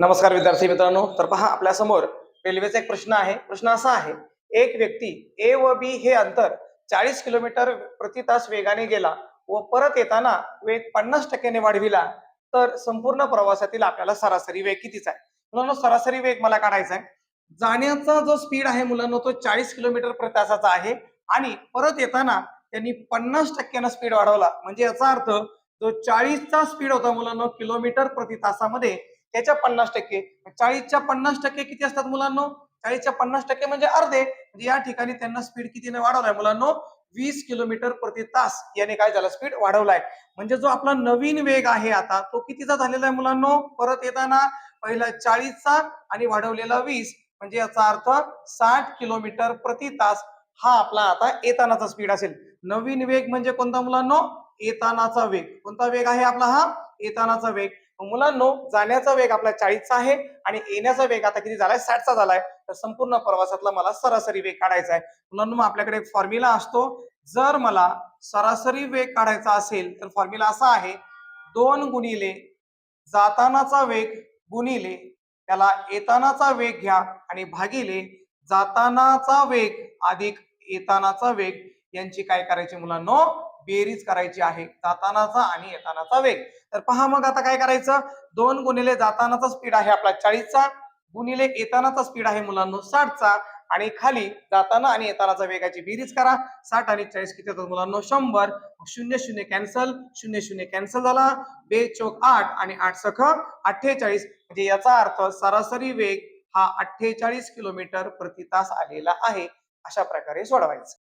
नमस्कार विद्यार्थी मित्रांनो. तर पहा आपल्यासमोर रेल्वेचा एक प्रश्न आहे. प्रश्न असा आहे एक व्यक्ती ए व बी हे अंतर चाळीस किलोमीटर प्रति तास वेगाने गेला व परत येताना वेग पन्नास टक्क्याने वाढविला तर संपूर्ण प्रवासातील आपल्याला सरासरी वेग कितीचा आहे? मुलांनो सरासरी वेग मला काढायचा आहे. जाण्याचा जो स्पीड आहे मुलांना तो चाळीस किलोमीटर प्रति तासाचा आहे आणि परत येताना त्यांनी पन्नास टक्क्यानं स्पीड वाढवला. म्हणजे याचा अर्थ जो चाळीसचा स्पीड होता मुलांना किलोमीटर प्रति तासामध्ये त्याच्या पन्नास टक्के. चाळीसच्या पन्नास टक्के किती असतात मुलांनो? चाळीसच्या पन्नास टक्के म्हणजे अर्धे. म्हणजे या ठिकाणी त्यांना स्पीड कितीने वाढवलाय मुलांनो? वीस किलोमीटर प्रति तास याने काय झालं? स्पीड वाढवलाय. म्हणजे जो आपला नवीन वेग आहे आता तो कितीचा झालेला आहे मुलांनो? परत येताना पहिला चाळीसचा आणि वाढवलेला वीस. म्हणजे याचा अर्थ साठ किलोमीटर प्रति तास हा आपला आता येतानाचा स्पीड असेल. नवीन वेग म्हणजे कोणता मुलांनो? येतानाचा वेग. कोणता वेग आहे आपला हा? येतानाचा वेग. मुलांनो जाण्याचा वेग आपला चाळीसचा आहे आणि येण्याचा वेग आता किती झालाय? साठचा झालाय. तर संपूर्ण प्रवासातला मला सरासरी वेग काढायचा आहे. मुलांनो मग आपल्याकडे एक फॉर्म्युला असतो. जर मला सरासरी वेग काढायचा असेल तर फॉर्म्युला असा आहे. दोन गुणिले जातानाचा वेग गुणिले त्याला येतानाचा वेग घ्या आणि भागिले जातानाचा वेग अधिक येतानाचा वेग. यांची काय करायची मुलांनो? बेरीज करायची आहे. जातानाचा आणि येतानाचा वेग. तर पहा मग आता काय करायचं? दोन गुणिले जातानाचा स्पीड आहे आपला चाळीसचा. गुणिले येतानाचा स्पीड आहे मुलांनो साठचा. आणि खाली जाताना आणि येतानाचा वेगाची बेरीज करा. साठ आणि चाळीस किती होतात मुलांना? शंभर. शून्य शून्य कॅन्सल शून्य शून्य कॅन्सल झाला. बे चौक आठ आणि आठ सख अठ्ठेचाळीस. म्हणजे याचा अर्थ सरासरी वेग हा अठ्ठेचाळीस किलोमीटर प्रति तास आलेला आहे. अशा प्रकारे सोडवायचं.